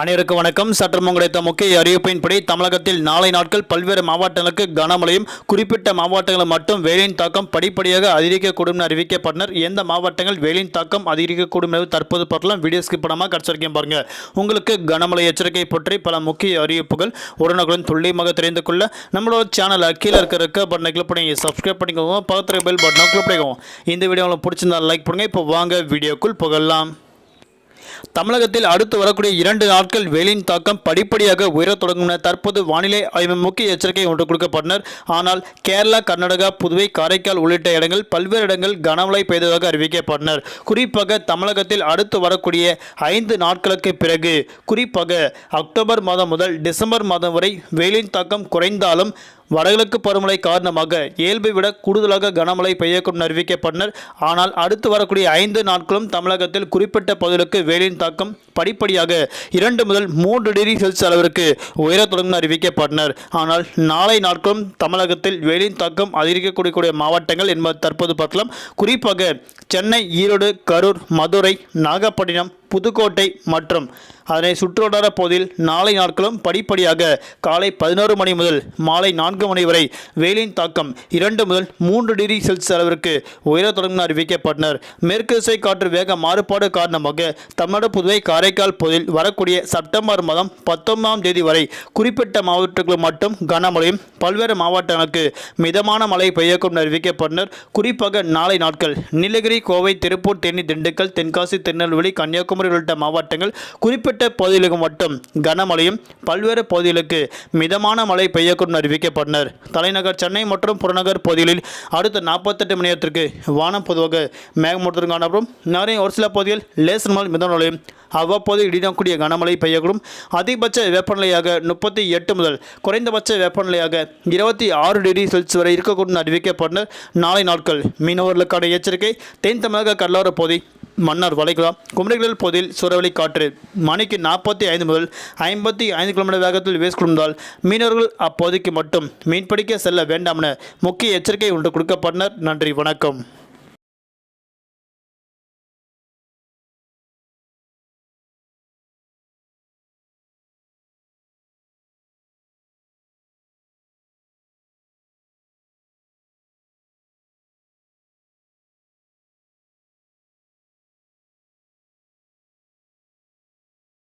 அனைவருக்கு வணக்கம். சற்று கிடைத்த முக்கிய அறிவிப்பின்படி தமிழகத்தில் நாளை நாட்கள் பல்வேறு மாவட்டங்களுக்கு கனமழையும் குறிப்பிட்ட மாவட்டங்களில் மட்டும் வெயிலின் தாக்கம் படிப்படியாக அதிகரிக்கக்கூடும் என அறிவிக்கப்பட்டனர். எந்த மாவட்டங்கள் வெயிலின் தாக்கம் அதிகரிக்கக்கூடும் என்பது தற்போது பார்க்கலாம் வீடியோஸ்க்கு படமாக பண்ணாமல் பாருங்கள் உங்களுக்கு கனமழை எச்சரிக்கை பற்றி பல முக்கிய அறிவிப்புகள் உடனுக்குடன் துல்லியமாக தெரிந்து கொள்ள நம்மளோட சேனல் கீழே இருக்க இருக்க பட்டனை கிளிக் பண்ணி சப்ஸ்கிரைப் பண்ணிக்கோங்க. பக்கத்தில் பெல் பட்டனை கிளிக் பண்ணிக்கோங்க. இந்த வீடியோ உங்களுக்கு பிடிச்சிருந்தா லைக் பண்ணுங்கள் இப்போ வாங்க வீடியோக்குள் புகழலாம் தமிழகத்தில் அடுத்து வரக்கூடிய இரண்டு நாட்கள் வெயிலின் தாக்கம் படிப்படியாக உயரத் தொடங்கும் என தற்போது வானிலை ஆய்வு முக்கிய எச்சரிக்கை ஒன்று கொடுக்கப்பட்டனர். ஆனால் கேரளா கர்நாடகா புதுவை காரைக்கால் உள்ளிட்ட இடங்கள் பல்வேறு இடங்கள் கனமழை பெய்ததாக அறிவிக்கப்பட்டனர். குறிப்பாக தமிழகத்தில் அடுத்து வரக்கூடிய ஐந்து நாட்களுக்கு பிறகு குறிப்பாக அக்டோபர் மாதம் முதல் டிசம்பர் மாதம் வரை வெயிலின் தாக்கம் குறைந்தாலும் வடகிழக்கு பருவமழை காரணமாக இயல்பை விட கூடுதலாக கனமழை பெய்யக்கூடும் அறிவிக்கப்பட்டனர். ஆனால் அடுத்து வரக்கூடிய ஐந்து நாட்களும் தமிழகத்தில் குறிப்பிட்ட பகுதிகளுக்கு வெயிலின் தாக்கம் படிப்படியாக இரண்டு முதல் மூன்று டிகிரி செல்சியஸ் அளவிற்கு உயரத் தொடங்கும் அறிவிக்கப்பட்டனர். ஆனால் நாளை நாட்களும் தமிழகத்தில் வெயிலின் தாக்கம் அதிகரிக்கக்கூடிய மாவட்டங்கள் என்பது தற்போது பார்க்கலாம். குறிப்பாக சென்னை ஈரோடு கரூர் மதுரை நாகப்பட்டினம் புதுக்கோட்டை மற்றும் அதனை சுற்றுவட்டார பகுதியில் நாளை நாட்களும் படிப்படியாக காலை பதினோரு மணி முதல் மாலை நான்கு மணி வரை வெயிலின் தாக்கம் இரண்டு முதல் மூன்று டிகிரி செல்சியஸ் அளவிற்கு உயரத் தொடங்கும் அறிவிக்கப்பட்டனர். மேற்கு திசை காற்று வேக மாறுபாடு காரணமாக தமிழ்நாடு புதுவை காரைக்கால் பகுதியில் வரக்கூடிய செப்டம்பர் மாதம் பத்தொன்பதாம் தேதி வரை குறிப்பிட்ட மாவட்டங்களில் மட்டும் கனமழையும் பல்வேறு மாவட்டங்களுக்கு மிதமான மழை பெய்யக்கும் அறிவிக்கப்பட்டனர். குறிப்பாக நாளை நாட்கள் நீலகிரி கோவை திருப்பூர் தேனி திண்டுக்கல் தென்காசி திருநெல்வேலி கன்னியாகுமரி உள்ளிட்ட மாவட்டங்கள் குறிப்பிட்ட பகுதிகளுக்கு மட்டும் கனமழையும் பல்வேறு பகுதிகளுக்கு மிதமான மழை பெய்யக்கூடும் அறிவிக்கப்பட்டனர். தலைநகர் சென்னை மற்றும் புறநகர் பகுதிகளில் அடுத்த நாற்பத்தெட்டு மணி நேரத்திற்கு வானம் பொதுவாக மேகமூட்டத்துடன் காணப்படும். நகரின் ஒரு சில பகுதிகள் லேசர் மழை மிதமான மழையும் அவ்வப்போது இடிடக்கூடிய கனமழை பெய்யக்கூடும். அதிகபட்ச வெப்பநிலையாக முப்பத்தி எட்டு முதல் குறைந்தபட்ச வெப்பநிலையாக இருபத்தி ஆறு டிகிரி செல்சியஸ் வரை இருக்கக்கூடும் அறிவிக்கப்பட்டனர். நாளை நாட்கள் மீனவர்களுக்கான எச்சரிக்கை. தென் தமிழக கடலோர பகுதி மன்னார் வளைகுடா. குமரிகளில் பகுதியில் சூறாவளி காற்று. மணிக்கு நாற்பத்தி ஐந்து முதல் ஐம்பத்தி ஐந்து கிலோமீட்டர் வேகத்தில் வீசிக்கொண்டால் மீனவர்கள் அப்போதைக்கு மட்டும் மீன்பிடிக்க செல்ல வேண்டாம் என முக்கிய எச்சரிக்கை ஒன்று கொடுக்கப்பட்டனர். நன்றி வணக்கம்.